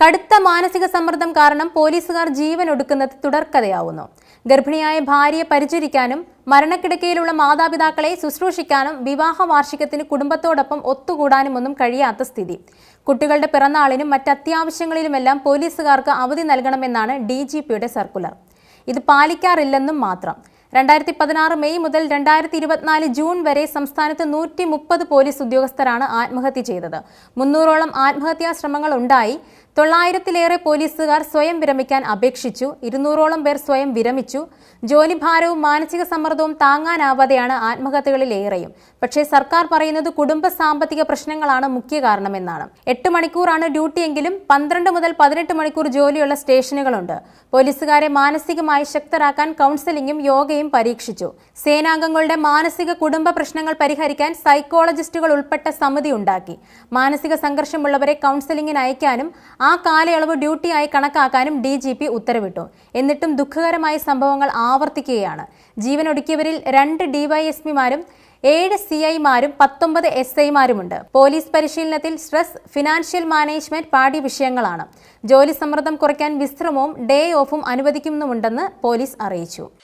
കടുത്ത മാനസിക സമ്മർദ്ദം കാരണം പോലീസുകാർ ജീവൻ ഒടുക്കുന്നത് തുടർക്കഥയാവുന്നു. ഗർഭിണിയായ ഭാര്യയെ പരിചരിക്കാനും മരണക്കിടക്കയിലുള്ള മാതാപിതാക്കളെ ശുശ്രൂഷിക്കാനും വിവാഹ വാർഷികത്തിന് കുടുംബത്തോടൊപ്പം ഒത്തുകൂടാനും ഒന്നും കഴിയാത്ത സ്ഥിതി. കുട്ടികളുടെ പിറന്നാളിനും മറ്റ് അത്യാവശ്യങ്ങളിലുമെല്ലാം പോലീസുകാർക്ക് അവധി നൽകണമെന്നാണ് ഡി സർക്കുലർ. ഇത് പാലിക്കാറില്ലെന്നും മാത്രം. രണ്ടായിരത്തി പതിനാറ് മെയ് മുതൽ രണ്ടായിരത്തി ഇരുപത്തിനാല് ജൂൺ വരെ സംസ്ഥാനത്ത് നൂറ്റി മുപ്പത് പോലീസ് ഉദ്യോഗസ്ഥരാണ് ആത്മഹത്യ ചെയ്തത്. മുന്നൂറോളം ആത്മഹത്യാ ശ്രമങ്ങൾ ഉണ്ടായി. തൊള്ളായിരത്തിലേറെ പോലീസുകാർ സ്വയം വിരമിക്കാൻ അപേക്ഷിച്ചു. ഇരുന്നൂറോളം പേർ സ്വയം വിരമിച്ചു. ജോലിഭാരവും മാനസിക സമ്മർദ്ദവും താങ്ങാനാവാതെയാണ് ആത്മഹത്യകളിലേറെയും പക്ഷേ സർക്കാർ പറയുന്നത് കുടുംബ സാമ്പത്തിക പ്രശ്നങ്ങളാണ് മുഖ്യ കാരണമെന്നാണ്. എട്ട് മണിക്കൂറാണ് ഡ്യൂട്ടിയെങ്കിലും പന്ത്രണ്ട് മുതൽ പതിനെട്ട് മണിക്കൂർ ജോലിയുള്ള സ്റ്റേഷനുകളുണ്ട്. പോലീസുകാരെ മാനസികമായി ശക്തരാക്കാൻ കൗൺസിലിംഗും യോഗയും പരീക്ഷിച്ചു. സേനാംഗങ്ങളുടെ മാനസിക കുടുംബ പ്രശ്നങ്ങൾ പരിഹരിക്കാൻ സൈക്കോളജിസ്റ്റുകൾ ഉൾപ്പെട്ട സമിതി ഉണ്ടാക്കി. മാനസിക സംഘർഷമുള്ളവരെ കൗൺസിലിംഗിന് അയക്കാനും ആ കാലയളവ് ഡ്യൂട്ടിയായി കണക്കാക്കാനും ഡി ജി പി ഉത്തരവിട്ടു. എന്നിട്ടും ദുഃഖകരമായ സംഭവങ്ങൾ ആവർത്തിക്കുകയാണ്. ജീവനൊടുക്കിയവരിൽ രണ്ട് ഡിവൈഎസ്പിമാരും ഏഴ് സി ഐമാരും പത്തൊമ്പത് എസ് ഐമാരുമുണ്ട് പോലീസ് പരിശീലനത്തിൽ സ്ട്രെസ് ഫിനാൻഷ്യൽ മാനേജ്മെന്റ് പാഠ്യ വിഷയങ്ങളാണ്. ജോലി സമ്മർദ്ദം കുറയ്ക്കാൻ വിശ്രമവും ഡേ ഓഫും അനുവദിക്കുന്നുമുണ്ടെന്ന് പോലീസ് അറിയിച്ചു.